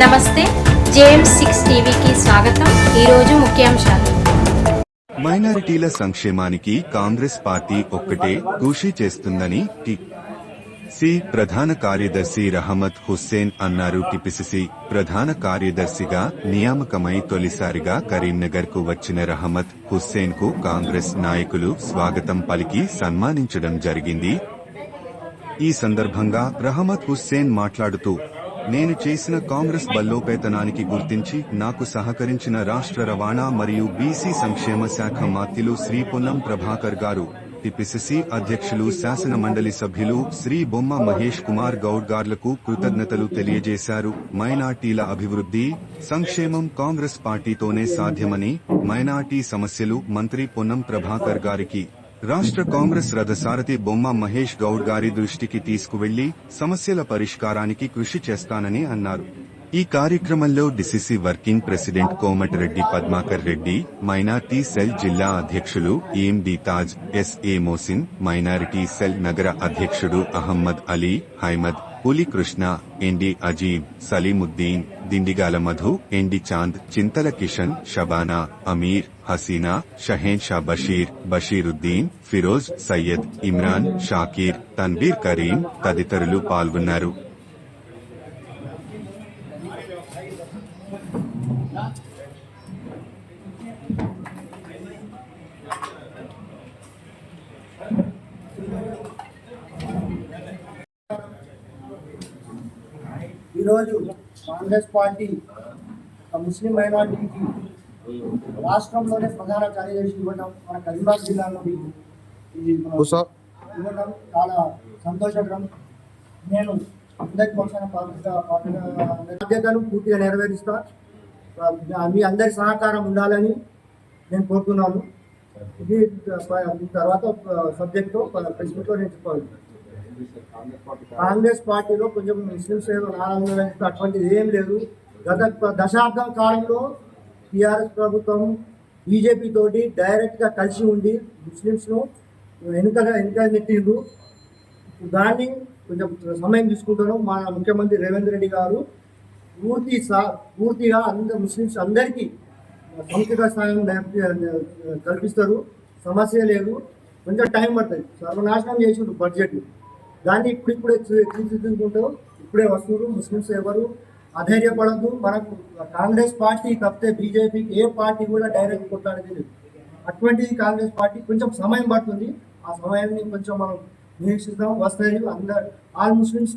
James six టీవీకి స్వాగతం. ఈరోజు ముఖ్యాంశాలు. మైనారిటీల సంక్షేమానికి కాంగ్రెస్ పార్టీ ఒక్కటే కృషి చేస్తుందని టి సి ప్రధాన కార్యదర్శి రహమత్ హుస్సేన్ అన్నారు. టిపిసిసి ప్రధాన కార్యదర్శిగా నియామకమై తొలిసారిగా కరీంనగర్కు వచ్చిన రహమత్ హుస్సేన్కు కాంగ్రెస్ నాయకులు స్వాగతం పలికి సన్మానించడం జరిగింది. ఈ సందర్భంగా రహమత్ హుస్సేన్ మాట్లాడుతూ నేను చేసిన కాంగ్రెస్ బలోపేతనానికి గుర్తించి నాకు సహకరించిన రాష్ట్ర రవాణా మరియు బీసీ సంక్షేమ శాఖ మాత్యులు శ్రీ పొన్నం ప్రభాకర్ గారు టిపిసిసి అధ్యక్షులు శాసన మండలి సభ్యులు శ్రీ బొమ్మ మహేష్ కుమార్ గౌడ్ గార్లకు కృతజ్ఞతలు తెలియజేశారు. మైనార్టీల అభివృద్ధి సంక్షేమం కాంగ్రెస్ పార్టీతోనే సాధ్యమని మైనార్టీ సమస్యలు మంత్రి పొన్నం ప్రభాకర్ గారికి రాష్ట్ర కాంగ్రెస్ రథసారథి బొమ్మ మహేష్ గౌడ్ గారి దృష్టికి తీసుకువెళ్ళి సమస్యల పరిష్కారానికి కృషి చేస్తానని అన్నారు. ఈ కార్యక్రమంలో DCC working president Komatireddy Padmakar Reddy minority cell జిల్లా అధ్యక్షులు EMD Taj SA Mohsin minority cell నగర అధ్యక్షుడు అహ్మద్ అలీ హైమద్ పులి కృష్ణ ఎండి అజీమ్ సలీముద్దీన్ దిండిగాల మధు ఎండి చాంద్ చింతల కిషన్ షబానా అమీర్ హసీనా షహేన్ షా బషీర్ బషీరుద్దీన్ ఫిరోజ్ సయ్యద్ ఇమ్రాన్ షాకీర్ తన్వీర్ కరీం తదితరులు పాల్గొన్నారు ఈరోజు కాంగ్రెస్ పార్టీ ఒక ముస్లిం మైనార్టీకి రాష్ట్రంలోనే ప్రధాన కార్యదర్శి ఇవ్వడం మన కరీంనగర్ జిల్లాలో ఇవ్వడం చాలా సంతోషకరం. నేను అందరి పక్షాన బాధ్యత- బాధ్యత- బాధ్యతను పూర్తిగా నెరవేరుస్తా. మీ అందరి సహకారం ఉండాలని నేను కోరుతున్నాను. ఇది తర్వాత సబ్జెక్టు ప్రెస్ మీట్లో నేను చెప్పాలి. కాంగ్రెస్ పార్టీలో కొంచెం ముస్లింస్ ఏదో నారాయణ అటువంటిది ఏం లేదు. గత దశాబ్దం కాలంలో టీఆర్ఎస్ ప్రభుత్వం బీజేపీ తోటి డైరెక్ట్గా కలిసి ఉండి ముస్లింస్ను వెనుక వెనుక నెట్టిండ్రు. దాన్ని కొంచెం సమయం తీసుకుంటాను. మా ముఖ్యమంత్రి రేవంత్ రెడ్డి గారు పూర్తి సా పూర్తిగా అందరు ముస్లింస్ అందరికీ సముచిత సాయం కల్పిస్తారు. సమస్య లేదు. కొంచెం టైం పడుతుంది. సర్వనాశనం చేసిండ్రు బడ్జెట్ దాన్ని ఇప్పుడిప్పుడే ఇప్పుడే తీర్చిదిద్దుకుంటూ ఇప్పుడే వస్తున్నారు. ముస్లిమ్స్ ఎవరు? అధైర్యపడద్దు. మనకు కాంగ్రెస్ పార్టీ తప్పితే బీజేపీకి ఏ పార్టీ కూడా డైరెక్ట్ కొట్టాడేది లేదు. అటువంటిది కాంగ్రెస్ పార్టీ కొంచెం సమయం పడుతుంది. ఆ సమయాన్ని కొంచెం మనం నిరీక్షిద్దాం. వస్తాయి. అందరు ఆల్ ముస్లిమ్స్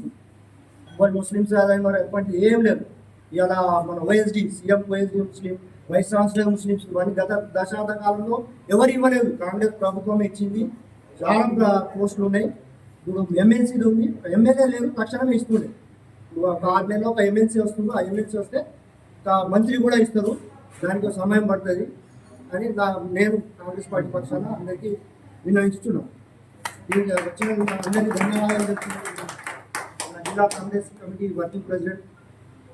మరి ముస్లిమ్స్ అదే మరి ఎటువంటి ఏం లేదు. ఇలా మన వైఎస్డి సీఎం వైఎస్డి ముస్లిం వైస్ ఛాన్సలర్ ముస్లిమ్స్ ఇవన్నీ గత దశాబ్ద కాలంలో ఎవరు ఇవ్వలేదు. కాంగ్రెస్ ప్రభుత్వం ఇచ్చింది. చాలా పోస్టులు ఉన్నాయి. ఇప్పుడు ఎమ్మెల్సీది ఉంది. ఎమ్మెల్యే లేదు తక్షణమే ఇస్తుండే ఇప్పుడు ఒక ఆరు నెలలో ఒక ఎమ్మెల్సీ వస్తుంది ఆ ఎమ్మెల్సీ వస్తే ఒక మంత్రి కూడా ఇస్తారు. దానికి సమయం పడుతుంది. అని నేను కాంగ్రెస్ పార్టీ పక్షాన అందరికీ విన్నవించుతున్నాను దీనికి వచ్చిన అందరికీ ధన్యవాదాలు చెప్తున్నాను. మన జిల్లా కాంగ్రెస్ కమిటీ వర్కింగ్ ప్రెసిడెంట్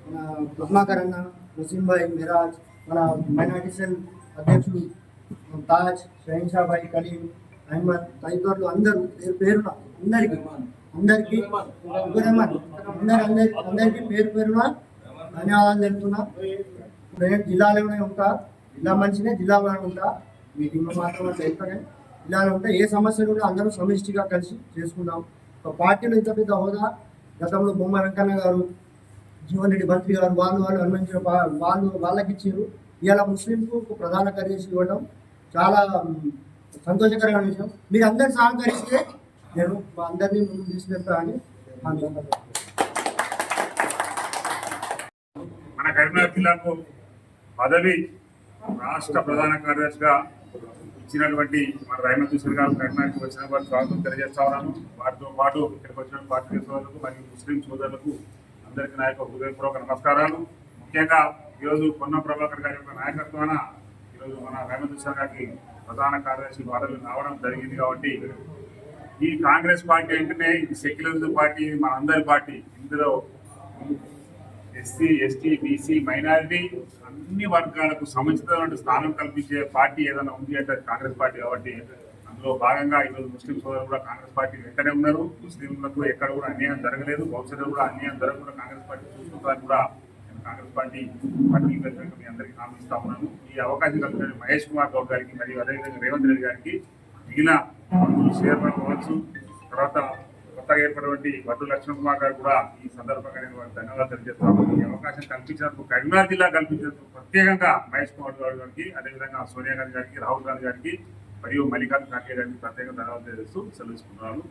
మన పద్మాకర్ అన్న వసీంభాయ్ మిరాజ్ మన మైనార్టీ సెల్ అధ్యక్షుడు తాజ్ షహీన్షాబాయి కలీం అహ్మద్ తదితరులు అందరూ పేరు పేరున అందరికీ అందరికీ గురమన్ అందరి అందరికీ పేరు పేరున ధన్యవాదాలు తెలుపుతున్నా. ఇప్పుడు నేను జిల్లాలోనే ఉంటా. జిల్లా మనిషినే జిల్లాలోనే ఉంటా. మీటింగ్లో మాత్రం చెప్తానే జిల్లాలో ఉంటే ఏ సమస్యలు కూడా అందరూ సమిష్టిగా కలిసి చేసుకుందాం. ఒక పార్టీలో ఇంత పెద్ద హోదా. గతంలో బొమ్మ వెంకన్న గారు జీవన్ రెడ్డి మంత్రి గారు వాళ్ళు వాళ్ళు అనుమతించిన వాళ్ళు వాళ్ళకి ఇచ్చారు ఇవాళ ముస్లింకు ఒక ప్రధాన కార్యదర్శి ఇవ్వడం చాలా సంతోషకరమైన విషయం. మీరు అందరు సహకరిస్తే నేను అందరినీ ముందు తీసుకెళ్తా అని మన కరీంనగర్ జిల్లాకు పదవి రాష్ట్ర ప్రధాన కార్యదర్శిగా ఇచ్చినటువంటి మన రైమత్ హుసేన్ గారు కరీంనగర్కి వచ్చిన వారి స్వాగతం తెలియజేస్తా ఉన్నాను వారితో పాటు ఇక్కడికి వచ్చిన పార్టీ సోదరులకు మరియు ముస్లిం సోదరులకు అందరికీ నా యొక్క హృదయపూర్వక నమస్కారాలు. ముఖ్యంగా ఈరోజు కొన్న ప్రభాకర్ గారి యొక్క నాయకత్వాన ఈరోజు మన రైమత్ హుసేన్ గారికి ప్రధాన కార్యదర్శి పదవి రావడం జరిగింది కాబట్టి ఈ కాంగ్రెస్ పార్టీ అంటేనే సెక్యులరిజం పార్టీ మనందరి మన అందరి పార్టీ. ఇందులో ఎస్సీ ఎస్టీ బీసీ మైనారిటీ అన్ని వర్గాలకు సముచితమైన స్థానం కల్పించే పార్టీ ఏదైనా ఉంది అంటే కాంగ్రెస్ పార్టీ కాబట్టి అందులో భాగంగా ఈరోజు ముస్లిం సోదరులు కూడా కాంగ్రెస్ పార్టీ వెంటనే ఉన్నారు. ముస్లింలకు ఎక్కడ కూడా అన్యాయం జరగలేదు. భవిష్యత్తులో కూడా అన్యాయం జరగకుండా కాంగ్రెస్ పార్టీ చూసుకుంటారని కూడా కాంగ్రెస్ పార్టీ పార్టీ మీ అందరికీ హామీ ఇస్తా ఉన్నాను. ఈ అవకాశం కల్పించిన మహేష్ కుమార్ గౌడ్ గారికి మరియు అదేవిధంగా రేవంత్ రెడ్డి గారికి మిగిలిన చైర్మన్ కావచ్చు తర్వాత కొత్తగా ఏర్పడినటువంటి వడ్డు లక్ష్మణ్ కుమార్ గారు కూడా ఈ సందర్భంగా నేను ధన్యవాదాలు తెలియజేస్తాను. ఈ అవకాశం కల్పించినందుకు కరీంనగర్ జిల్లా కల్పించినందుకు ప్రత్యేకంగా మహేష్ కుమార్ గారు గారికి అదేవిధంగా సోనియా గాంధీ గారికి రాహుల్ గాంధీ గారికి మరియు మల్లికార్జున ఖార్గే గారికి ప్రత్యేకంగా ధన్యవాదాలు తెలియజేస్తూ సెలవుకుంటున్నాను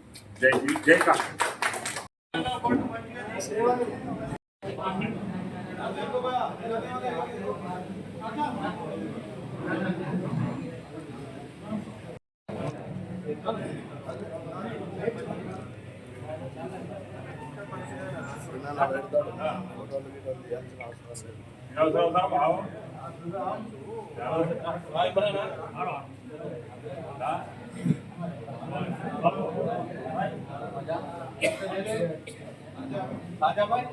జై జై కాంగ్రెస్ రాజాబాయ్